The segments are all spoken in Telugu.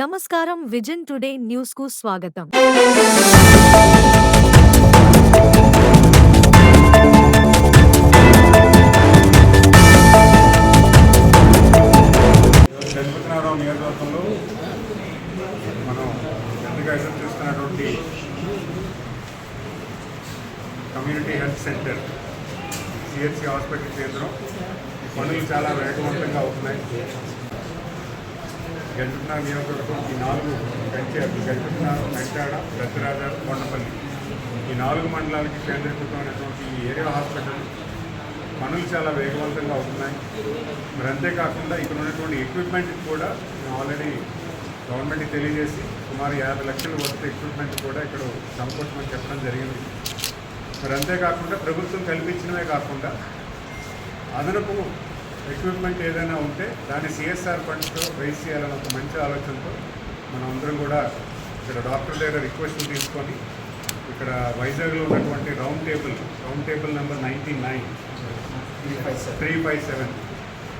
నమస్కారం విజన్ టుడే న్యూస్కు స్వాగతం నియోజకవర్గంలో మనం ఎదురు చూస్తున్నటువంటి community health centre CHC hospital కేంద్రం పనులు చాలా వేగవంతంగా అవుతున్నాయి. గణపతినారావు నియోజకవర్గం ఈ నాలుగు కంచె గణపతినారావు మెంటాడ పెద్దరాజారు కొండపల్లి. ఈ నాలుగు మండలాలకి కేంద్రీకృతమైనటువంటి ఈ ఏరియా హాస్పిటల్ పనులు చాలా వేగవంతంగా అవుతున్నాయి. మరి అంతేకాకుండా ఇక్కడ ఉన్నటువంటి ఎక్విప్మెంట్ కూడా ఆల్రెడీ గవర్నమెంట్కి తెలియజేసి సుమారు యాభై లక్షలు వర్త్ ఎక్విప్మెంట్ కూడా ఇక్కడ సమకూర్చమని చెప్పడం జరిగింది. మరి అంతేకాకుండా ప్రభుత్వం కల్పించినవే కాకుండా అదనపు ఎక్విప్మెంట్ ఏదైనా ఉంటే దాన్ని సిఎస్ఆర్ ఫండ్స్తో రైజ్ చేయాలని ఒక మంచి ఆలోచనతో మనం అందరం కూడా ఇక్కడ డాక్టర్ దగ్గర రిక్వెస్ట్ తీసుకొని ఇక్కడ వైజాగ్లో ఉన్నటువంటి round table round table number ninety nine three five seven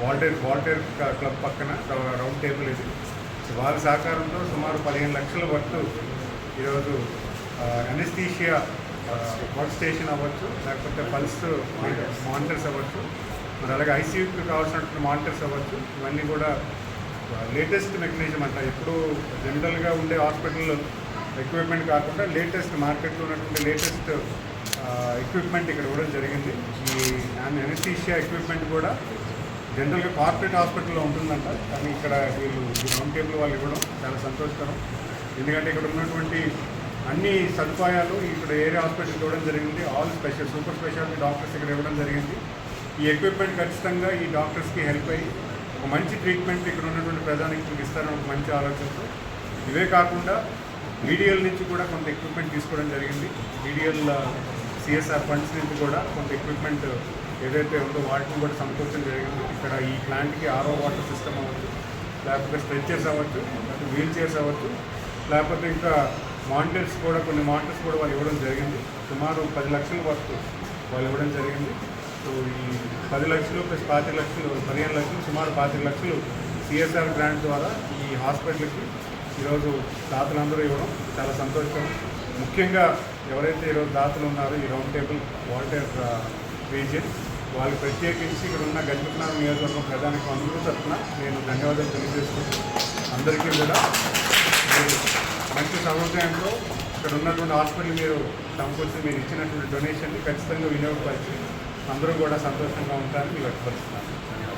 Waltair Waltair club పక్కన రౌండ్ టేబుల్ ఇది. వారి సహకారంతో సుమారు పదిహేను లక్షల వరకు ఈరోజు అనెస్థీషియా వర్క్ స్టేషన్ అవ్వచ్చు లేకపోతే పల్స్ మానిటర్స్ అవ్వచ్చు. మరి అలాగే ఐసీయూకి కావాల్సినటువంటి మానిటర్స్ అవ్వచ్చు. ఇవన్నీ కూడా లేటెస్ట్ మెకానిజం అంట. ఇప్పుడు జనరల్గా ఉండే హాస్పిటల్లో ఎక్విప్మెంట్ కాకుండా లేటెస్ట్ మార్కెట్లో ఉన్నటువంటి లేటెస్ట్ ఎక్విప్మెంట్ ఇక్కడ ఇవ్వడం జరిగింది. ఈ ఎనసీషియా ఎక్విప్మెంట్ కూడా జనరల్గా కార్పొరేట్ హాస్పిటల్లో ఉంటుందంట. కానీ ఇక్కడ వీళ్ళు ఈ రౌండ్ టేబుల్ వాళ్ళు ఇవ్వడం చాలా సంతోషకరం. ఎందుకంటే ఇక్కడ ఉన్నటువంటి అన్ని సదుపాయాలు ఇక్కడ ఏరియా హాస్పిటల్కి ఇవ్వడం జరిగింది. All special super speciality doctors ఇక్కడ ఇవ్వడం జరిగింది. ఈ ఎక్విప్మెంట్ ఖచ్చితంగా ఈ డాక్టర్స్కి హెల్ప్ అయ్యి ఒక మంచి ట్రీట్మెంట్ ఇక్కడ ఉన్నటువంటి ప్రజానికి ఇస్తారని ఒక మంచి ఆలోచనతో. ఇవే కాకుండా బీడీఎల్ నుంచి కూడా కొంత ఎక్విప్మెంట్ తీసుకోవడం జరిగింది. బీడీఎల్ సిఎస్ఆర్ ఫండ్స్ నుంచి కూడా కొంత ఎక్విప్మెంట్ ఏదైతే ఉందో వాటిని కూడా సమకూర్చడం జరిగింది. ఇక్కడ ఈ ప్లాంట్కి ఆరో వాటర్ సిస్టమ్ అవ్వచ్చు లేకపోతే స్ట్రెచ్చర్స్ అవ్వచ్చు లేకపోతే వీల్ చైర్స్ అవ్వచ్చు లేకపోతే ఇంకా మానిటర్స్ కూడా కొన్ని మానిటర్స్ కూడా వాళ్ళు ఇవ్వడం జరిగింది. సుమారు పది లక్షల వరకు వాళ్ళు ఇవ్వడం జరిగింది. సో ఈ పది లక్షలు ప్లస్ పాతిక లక్షలు పదిహేను లక్షలు సుమారు పాతిక లక్షలు సిఎస్ఆర్ గ్రాంట్ ద్వారా ఈ హాస్పిటల్కి ఈరోజు దాతలందరూ ఇవ్వడం చాలా సంతోషం ముఖ్యంగా ఎవరైతే ఈరోజు దాతలు ఉన్నారో ఈ రౌండ్ టేబుల్ వాల్టర్ రీజియన్ వాళ్ళు ప్రత్యేకించి ఇక్కడ ఉన్న గజపతినాథం నియోజకవర్గం ప్రధానికి అందరూ తరఫున నేను ధన్యవాదాలు తెలియజేస్తున్నాను అందరికీ కూడా మీరు మంచి సముదాయంలో ఇక్కడ ఉన్నటువంటి హాస్పిటల్ మీరు సమకూర్చి మీరు ఇచ్చినటువంటి డొనేషన్ని ఖచ్చితంగా వినియోగపరిచి అందరూ కూడా సంతోషంగా ఉంటారని వ్యక్తపరుస్తున్నాను